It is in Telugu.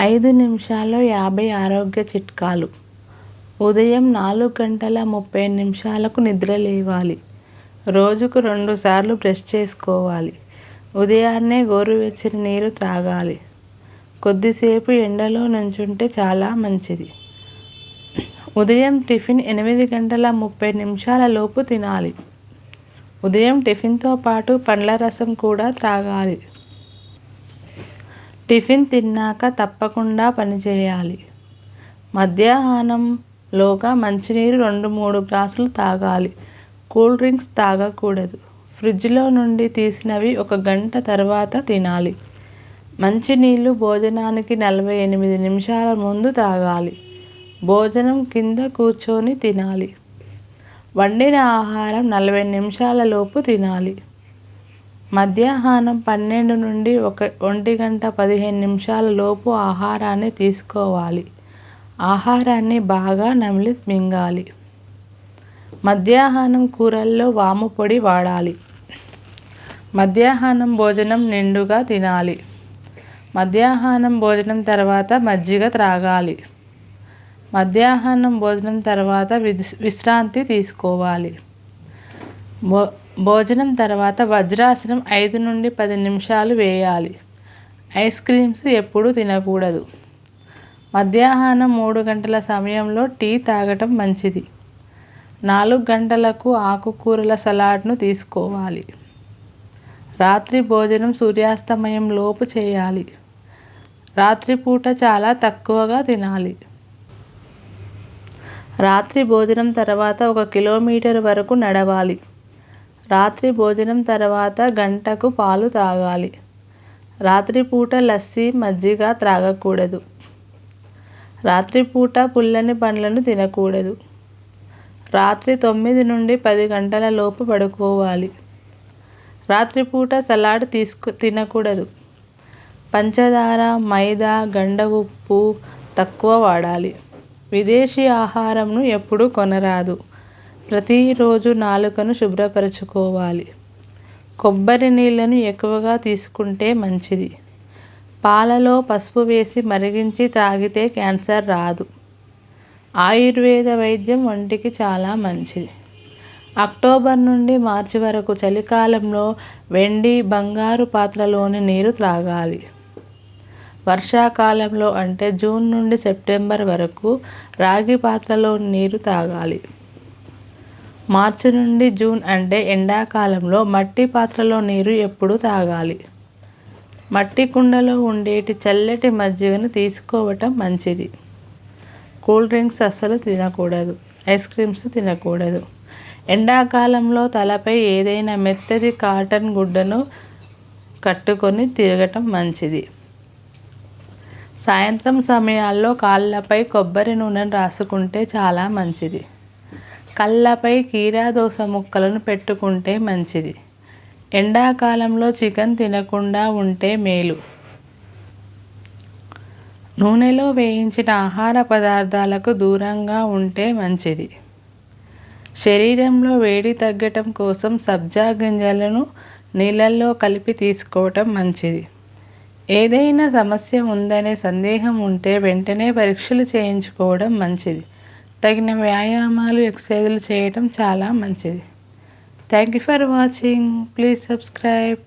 ఐదు నిమిషాల్లో యాభై ఆరోగ్య చిట్కాలు. ఉదయం నాలుగు గంటల ముప్పై నిమిషాలకు నిద్ర లేవాలి. రోజుకు రెండుసార్లు బ్రష్ చేసుకోవాలి. ఉదయాన్నే గోరువెచ్చని నీరు త్రాగాలి. కొద్దిసేపు ఎండలో నుంచుంటే చాలా మంచిది. ఉదయం టిఫిన్ ఎనిమిది గంటల ముప్పై నిమిషాల లోపు తినాలి. ఉదయం టిఫిన్తో పాటు పండ్ల రసం కూడా త్రాగాలి. టిఫిన్ తిన్నాక తప్పకుండా పనిచేయాలి మధ్యాహ్నంలోగా మంచినీరు రెండు మూడు గ్లాసులు తాగాలి. కూల్ డ్రింక్స్ తాగకూడదు. ఫ్రిడ్జ్లో నుండి తీసినవి ఒక గంట తర్వాత తినాలి. మంచినీళ్ళు భోజనానికి నలభై ఎనిమిది నిమిషాల ముందు తాగాలి. భోజనం కింద కూర్చొని తినాలి. వండిన ఆహారం నలభై నిమిషాల లోపు తినాలి. మధ్యాహ్నం పన్నెండు నుండి ఒక ఒంటి గంట పదిహేను నిమిషాల లోపు ఆహారాన్ని తీసుకోవాలి. ఆహారాన్ని బాగా నమిలి మింగాలి. మధ్యాహ్నం కూరల్లో వాము పొడి వాడాలి. మధ్యాహ్నం భోజనం నిండుగా తినాలి. మధ్యాహ్నం భోజనం తర్వాత మజ్జిగ త్రాగాలి. మధ్యాహ్నం భోజనం తర్వాత విశ్రాంతి తీసుకోవాలి. భో భోజనం తర్వాత వజ్రాసనం ఐదు నుండి పది నిమిషాలు వేయాలి. ఐస్ క్రీమ్స్ ఎప్పుడూ తినకూడదు. మధ్యాహ్నం మూడు గంటల సమయంలో టీ తాగటం మంచిది. నాలుగు గంటలకు ఆకుకూరల సలాడ్ను తీసుకోవాలి. రాత్రి భోజనం సూర్యాస్తమయం లోపు చేయాలి. రాత్రిపూట చాలా తక్కువగా తినాలి. రాత్రి భోజనం తర్వాత ఒక కిలోమీటర్ వరకు నడవాలి. రాత్రి భోజనం తర్వాత గంటకు పాలు తాగాలి. రాత్రిపూట లస్సీ మజ్జిగ త్రాగకూడదు. రాత్రిపూట పుల్లని పండ్లను తినకూడదు. రాత్రి తొమ్మిది నుండి పది గంటల లోపు పడుకోవాలి. రాత్రిపూట సలాడ్ తీసుకు తినకూడదు. పంచదార మైదా గండ ఉప్పు తక్కువ వాడాలి. విదేశీ ఆహారంను ఎప్పుడూ కొనరాదు. ప్రతిరోజు నాలుకను శుభ్రపరచుకోవాలి. కొబ్బరి నీళ్ళను ఎక్కువగా తీసుకుంటే మంచిది. పాలలో పసుపు వేసి మరిగించి తాగితే క్యాన్సర్ రాదు. ఆయుర్వేద వైద్యం ఒంటికి చాలా మంచిది. అక్టోబర్ నుండి మార్చి వరకు చలికాలంలో వెండి బంగారు పాత్రలోని నీరు త్రాగాలి. వర్షాకాలంలో అంటే జూన్ నుండి సెప్టెంబర్ వరకు రాగి పాత్రలో నీరు తాగాలి మార్చి నుండి జూన్ అంటే ఎండాకాలంలో మట్టి పాత్రలో నీరు ఎప్పుడు తాగాలి. మట్టి కుండలో ఉండేటి చల్లటి మజ్జిగను తీసుకోవటం మంచిది. కూల్ డ్రింక్స్ అస్సలు తినకూడదు. ఐస్ క్రీమ్స్ తినకూడదు. ఎండాకాలంలో తలపై ఏదైనా మెత్తది కాటన్ గుడ్డను కట్టుకొని తిరగటం మంచిది. సాయంత్రం సమయాల్లో కాళ్ళపై కొబ్బరి నూనెను రాసుకుంటే చాలా మంచిది. కళ్ళపై కీరాదోస ముక్కలను పెట్టుకుంటే మంచిది. ఎండాకాలంలో చికెన్ తినకుండా ఉంటే మేలు. నూనెలో వేయించిన ఆహార పదార్థాలకు దూరంగా ఉంటే మంచిది. శరీరంలో వేడి తగ్గటం కోసం సబ్జా గింజలను నీళ్ళల్లో కలిపి తీసుకోవటం మంచిది. ఏదైనా సమస్య ఉందనే సందేహం ఉంటే వెంటనే పరీక్షలు చేయించుకోవడం మంచిది. తగిన వ్యాయామాలు ఎక్సర్సైజులు చేయడం చాలా మంచిది. Thank you for watching please subscribe